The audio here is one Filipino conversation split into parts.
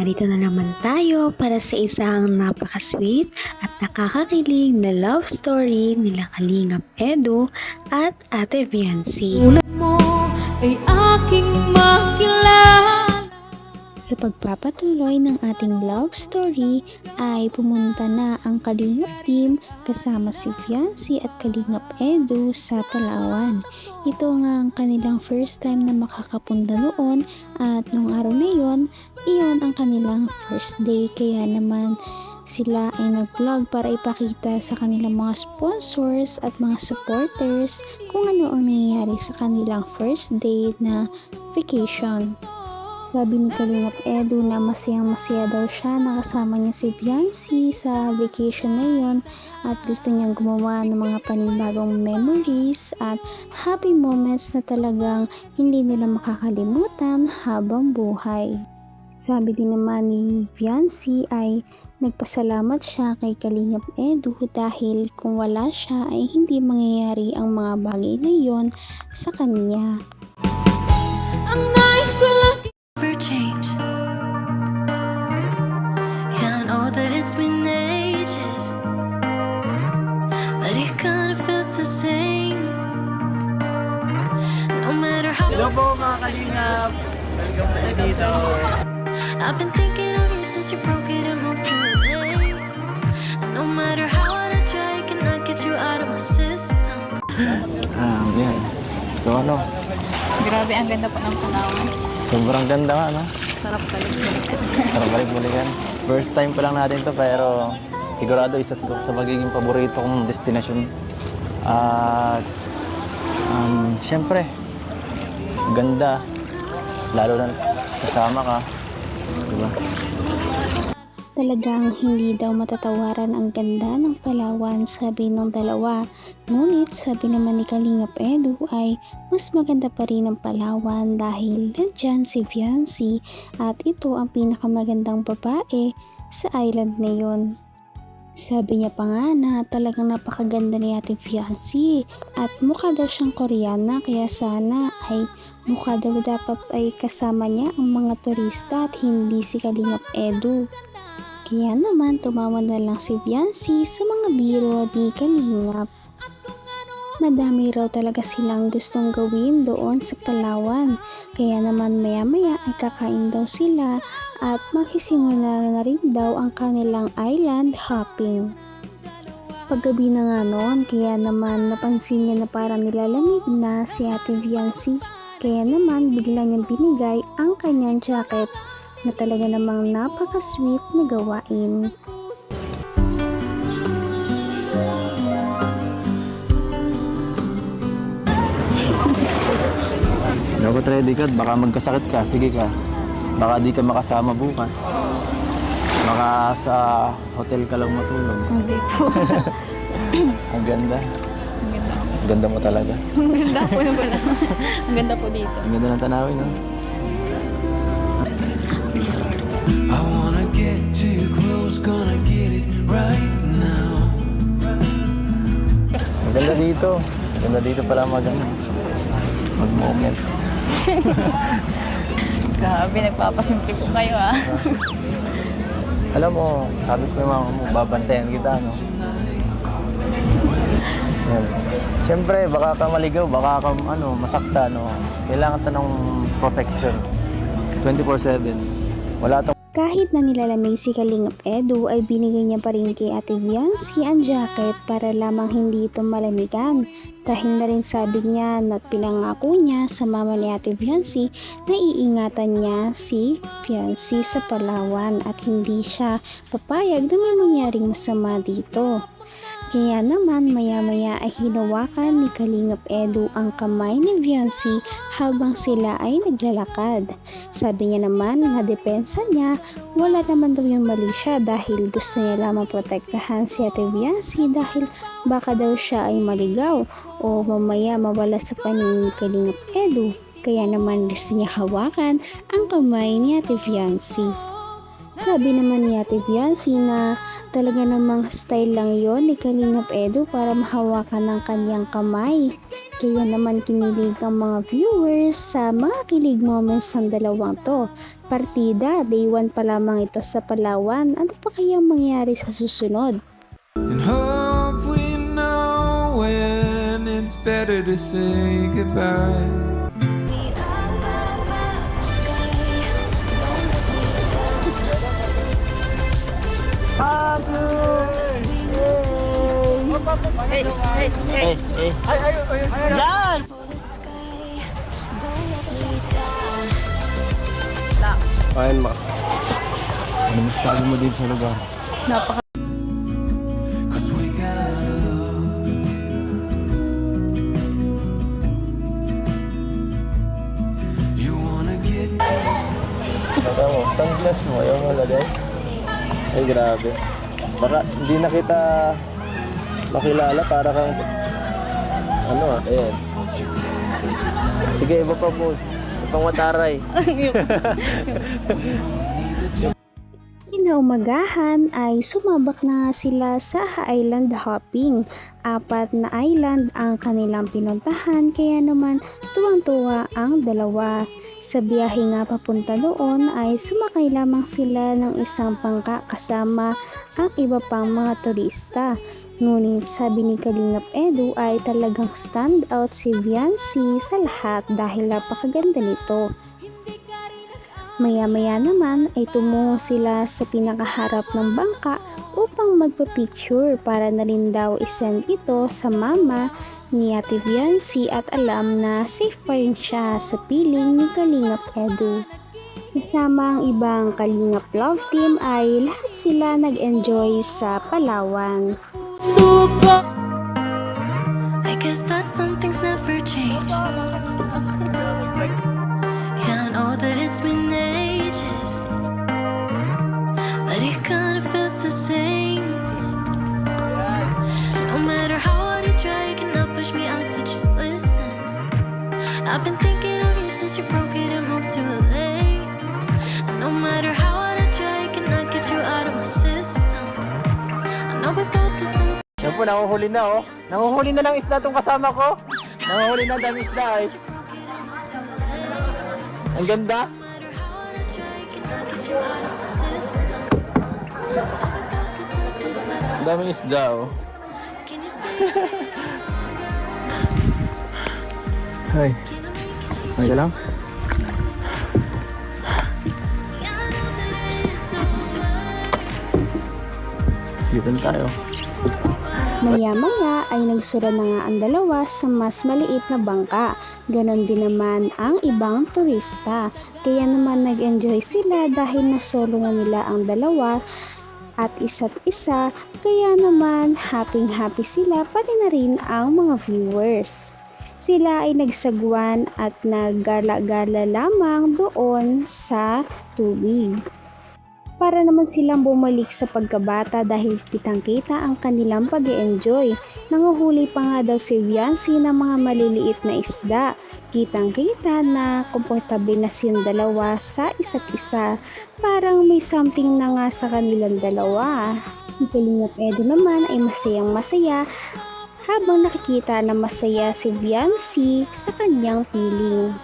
Narito na naman tayo para sa isang napaka-sweet at nakakakilig na love story nila Kalingap Edu at Ate Viancy. mo ay aking makilala Sa pagpapatuloy ng ating love story ay pumunta na ang Kalingap team kasama si Fiancy at Kalingap Edu sa Palawan. Ito nga ang kanilang first time na makakapunta noon at nung araw na yon, iyon ang kanilang first day kaya naman sila ay nag-vlog para ipakita sa kanilang mga sponsors at mga supporters kung ano ang nangyayari sa kanilang first day na vacation. Sabi ni Kalingap Edu na masayang masaya daw siya nakasama niya si Biancy sa vacation na yun at gusto niyang gumawa ng mga panibagong memories at happy moments na talagang hindi nila makakalimutan habang buhay. Sabi din naman ni Biancy ay nagpasalamat siya kay Kalingap Edu dahil kung wala siya ay hindi mangyayari ang mga bagay na yon sa kanya. So ano, Grabe, ang ganda po ng Palawan. sobrang ganda nga, no? Sarap balik-balikan. Sarap balik-balikan. First time pa lang natin to pero sigurado isa sa, magiging paborito kong destination. At um, syempre, ganda. Lalo na kasama ka. Diba? Talagang hindi daw matatawaran ang ganda ng Palawan sabi ng dalawa. Ngunit sabi naman ni Kalingap Edu ay mas maganda pa rin ang Palawan dahil nandyan si Fiancy at ito ang pinakamagandang babae sa island na yon. Sabi niya pa nga na talagang napakaganda ni Ate Fiancy at mukha daw siyang Koreana kaya sana ay mukha daw dapat ay kasama niya ang mga turista at hindi si Kalingap Edu. Kaya naman tumawa na lang si Biancy sa mga biro ni Kalingap. Madami raw talaga silang gustong gawin doon sa Palawan. Kaya naman maya maya ay kakain daw sila at magsisimula na rin daw ang kanilang island hopping. Paggabi na nga noon, kaya naman napansin niya na parang nilalamig na si Ate Viancy. Kaya naman bigla niyang binigay ang kanyang jacket na talaga namang napaka-sweet na gawain. Dapat ready ka, baka magkasakit ka. Sige ka. Baka di ka makasama bukas. Baka sa hotel ka lang matulog. Hindi po. Ang ganda. Ang ganda. Ang ganda mo talaga. Ang ganda po na pala. Ang ganda po dito. Ang ganda ng tanawin, no? Ganda dito. Ganda dito pala mag, mag-moment. Grabe, nagpapasimple po kayo ah. Alam mo, sabi ko yung mga mo, babantayan kita, no? Yan. Siyempre, baka ka maligaw, baka ka ano, masakta, no? Kailangan ta ng protection. 24-7. Wala tong Kahit na nilalamig si Kalingap Edu ay binigay niya pa rin kay Ate Viancy ang jacket para lamang hindi ito malamigan. Dahil na rin sabi niya na pinangako niya sa mama ni Ate Viancy na iingatan niya si Viancy sa Palawan at hindi siya papayag na may mangyaring masama dito. Kaya naman maya-maya ay hinawakan ni Kalingap Edu ang kamay ni Viancy habang sila ay naglalakad. Sabi niya naman na depensa niya, wala naman daw yung mali siya dahil gusto niya lamang protektahan si Ate Viancy dahil baka daw siya ay maligaw o mamaya mawala sa paningin ni Kalingap Edu. Kaya naman gusto niya hawakan ang kamay ni Ate Viancy. Sabi naman ni Ate Viancy na Talaga namang style lang yon ni Kalingap Edu para mahawakan ng kanyang kamay. Kaya naman kinilig ang mga viewers sa mga kilig moments ng dalawang to. Partida, day 1 pa lamang ito sa Palawan. Ano pa kayang mangyari sa susunod? And hope we know when it's better to say goodbye. Yan! The sky. Don't let me down. Ayun ma. Ano masasabi mo din sa lugar? Get Tata mo, sunglass mo, ayaw mo lagay? Ay, grabe. Baka hindi na kita makilala para kang... Ano ah, ayan. Sige, iba pa po. Ipang mataray. Kinaumagahan ay sumabak na sila sa island hopping. Apat na island ang kanilang pinuntahan kaya naman tuwang-tuwa ang dalawa. Sa biyahe nga papunta doon ay sumakay lamang sila ng isang pangka kasama ang iba pang mga turista. Ngunit sabi ni Kalingap Edu ay talagang stand out si Viancy sa lahat dahil napakaganda nito. Maya-maya naman ay tumungo sila sa pinakaharap ng bangka upang magpa-picture para na rin daw isend ito sa mama ni Ate Viancy at alam na safe pa rin siya sa piling ni Kalingap Edu. Kasama ang ibang Kalingap Love Team ay lahat sila nag-enjoy sa Palawan. Suko I guess that some things never change. It's been ages, but it kinda feels the same. No matter how hard I try, you cannot push me out, so just listen. I've been thinking of you since you broke it and moved to LA. And no matter how hard I try, I cannot get you out of my system. I know we both the same. Yan po, nanguhuli na oh. Nanguhuli na ng isda tong kasama ko. Nanguhuli na dami isda eh. ay. Broke it and moved to LA. Ang ganda. I make it change? ay ka lang. Dito na tayo. Maya-maya ay nagsura na nga ang dalawa sa mas maliit na bangka. Ganon din naman ang ibang turista. Kaya naman nag-enjoy sila dahil nasolo na nila ang dalawa at isa't isa. Kaya naman happy-happy sila pati na rin ang mga viewers. Sila ay nagsagwan at naggala-gala lamang doon sa tubig para naman silang bumalik sa pagkabata dahil kitang-kita ang kanilang pag enjoy Nanguhuli pa nga daw si Viancy ng mga maliliit na isda. Kitang-kita na komportable na silang dalawa sa isa't isa. Parang may something na nga sa kanilang dalawa. Si Kalingap Edo naman ay masayang masaya habang nakikita na masaya si Viancy sa kanyang piling.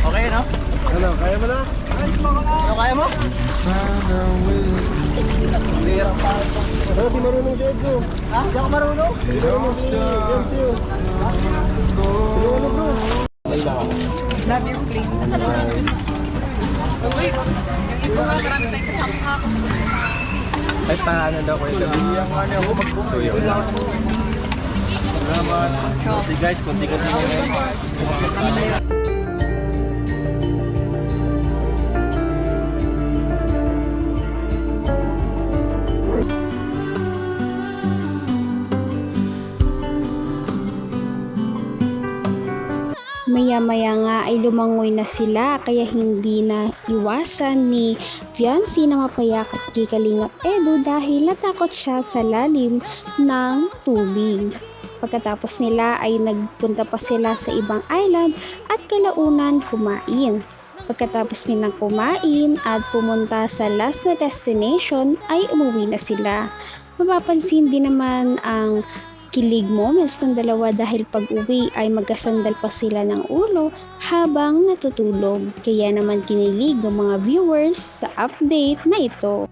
Okay, no? Ano, kaya mo na? Ano, kaya mo? our way. Ano, di marunong si Edso. Ha? Di ako marunong? Di marunong si Edso. Go. Lay lang ako. Love yung plane. Uy, yung iba nga marami tayong kasama ako. Ay, paano daw ko ito? Nga niya ako magpupuyo. Salamat. Si guys, konti ko na Maya-maya lumangoy na sila kaya hindi na iwasan ni Fiancé na mapayakap kay Kalingap Edu dahil natakot siya sa lalim ng tubig. Pagkatapos nila ay nagpunta pa sila sa ibang island at kalaunan kumain. Pagkatapos nilang kumain at pumunta sa last na destination ay umuwi na sila. Mapapansin din naman ang kilig moments ng dalawa dahil pag uwi ay magkasandal pa sila ng ulo habang natutulog. Kaya naman kinilig ng mga viewers sa update na ito.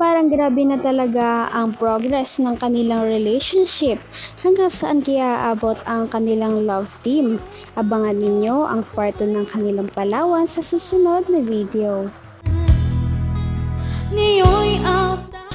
Parang grabe na talaga ang progress ng kanilang relationship hanggang saan kaya aabot ang kanilang love team. Abangan ninyo ang part 2 ng kanilang palawan sa susunod na video. Ngayon'y up